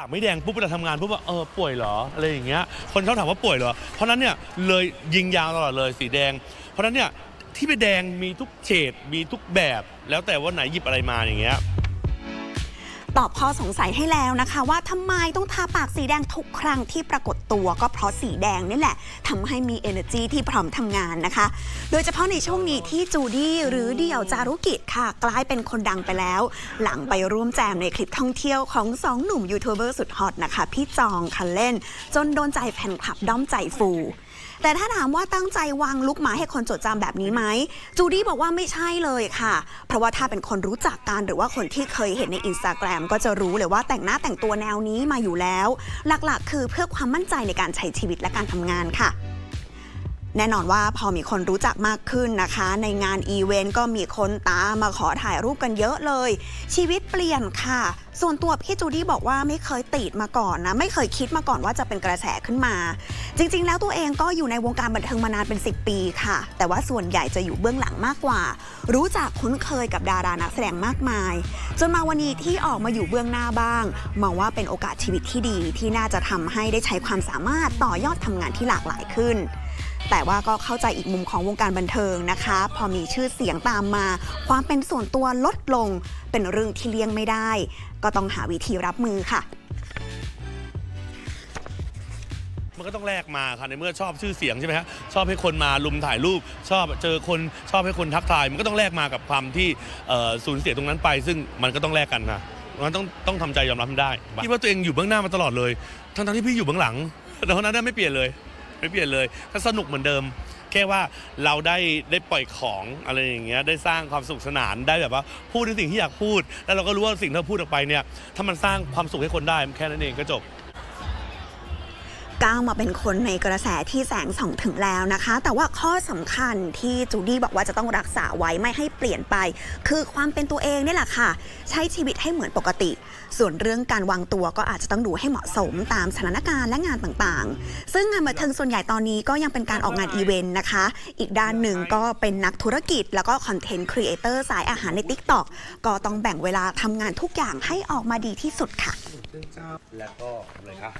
ากไม่แดงปุ๊บเวลาทำงานปุ๊บว่าเออป่วยเหรออะไรอย่างเงี้ยคนชอบถามว่าป่วยเหรอเพราะฉะนั้นเนี่ยเลยยิงยาวตลอดเลยสีแดง เพราะฉะนั้นเนี่ยที่ไปแดงมีทุกเฉดมีทุกแบบ แล้วแต่ว่าไหนหยิบอะไรมาอย่างเงี้ย ตอบข้อสงสัยให้แล้วนะคะ ว่าทำไมต้องทาปากสีแดงทุกครั้งที่ปรากฏตัวก็เพราะสีแดงนี่แหละทำให้มี energy ที่พร้อมทำงานนะคะ โดยเฉพาะในช่วงนี้ที่จูดี้หรือเดี่ยวจารุกิจค่ะ กลายเป็นคนดังไปแล้ว หลังไปร่วมแจมในคลิปท่องเที่ยวของสองหนุ่มยูทูบเบอร์สุดฮอตนะคะ พี่จองคันเล่น จนโดนใจแฟนคลับด้อมใจฟูแต่ถ้าถามว่าตั้งใจวางลุกมาให้คนจดจำแบบนี้ไหมจูดี้บอกว่าไม่ใช่เลยค่ะ เพราะว่าถ้าเป็นคนรู้จักกันหรือว่าคนที่เคยเห็นในอินสตาแกรมก็จะรู้เลยว่าแต่งหน้าแต่งตัวแนวนี้มาอยู่แล้ว หลักๆ คือเพื่อความมั่นใจในการใช้ชีวิตและการทำงานค่ะแน่นอนว่าพอมีคนรู้จักมากขึ้นนะคะ ในงานอีเวนต์ก็มีคนตามมาขอถ่ายรูปกันเยอะเลย ชีวิตเปลี่ยนค่ะ ส่วนตัวพี่จูดี้บอกว่าไม่เคยติดมาก่อนนะ ไม่เคยคิดมาก่อนว่าจะเป็นกระแสขึ้นมา จริง ๆ แล้วตัวเองก็อยู่ในวงการบันเทิงมานานเป็น 10 ปีค่ะ แต่ว่าส่วนใหญ่จะอยู่เบื้องหลังมากกว่า รู้จักคุ้นเคยกับดารานักแสดงมากมาย จนมาวันนี้ที่ออกมาอยู่เบื้องหน้าบ้าง มองว่าเป็นโอกาสชีวิตที่ดีที่น่าจะทำให้ได้ใช้ความสามารถต่อยอดทำงานที่หลากหลายขึ้นแต่ว่าก็เข้าใจอีกมุมของวงการบันเทิงนะคะ พอมีชื่อเสียงตามมา ความเป็นส่วนตัวลดลง เป็นเรื่องที่เลี่ยงไม่ได้ ก็ต้องหาวิธีรับมือค่ะ มันก็ต้องแลกมาค่ะในเมื่อชอบชื่อเสียงใช่ไหมฮะชอบให้คนมาลุมถ่ายรูป ชอบเจอคนชอบให้คนทักทาย มันก็ต้องแลกมากับความที่เอ่อสูญเสียตรงนั้นไป ซึ่งมันก็ต้องแลกกันนะมันต้องต้องทำใจยอมรับมันได้คิดว่าตัวเองอยู่เบื้องหน้ามาตลอดเลยทั้งๆที่พี่อยู่เบื้องหลังแต่คนนั้นนะไม่เปลี่ยนเลย ไม่เปลี่ยนเลยก็สนุกเหมือนเดิม แค่ว่าเราได้ได้ปล่อยของอะไรอย่างเงี้ยได้สร้างความสุขสนานได้แบบว่าพูดในสิ่งที่อยากพูด แล้วเราก็รู้ว่าสิ่งที่เราพูดออกไปเนี่ยถ้ามันสร้างความสุขให้คนได้มันแค่นั้นเองก็จบ ก้าวมาเป็นคนในกระแสที่แสงส่องถึงแล้วนะคะ แต่ว่าข้อสำคัญที่จูดี้บอกว่าจะต้องรักษาไว้ไม่ให้เปลี่ยนไป คือความเป็นตัวเองนี่แหละค่ะ ใช้ชีวิตให้เหมือนปกติ ส่วนเรื่องการวางตัวก็อาจจะต้องดูให้เหมาะสมตามสถานการณ์และงานต่างๆ ซึ่งงานบันเทิงส่วนใหญ่ตอนนี้ก็ยังเป็นการออกงานอีเวนต์นะคะ อีกด้านหนึ่งก็เป็นนักธุรกิจ แล้วก็คอนเทนต์ครีเอเตอร์สายอาหารใน t ิ k t o k ก็ต้องแบ่งเวลาทำงานทุกอย่างให้ออกมาดีที่สุดค่ะแล้วก็อะไรคะ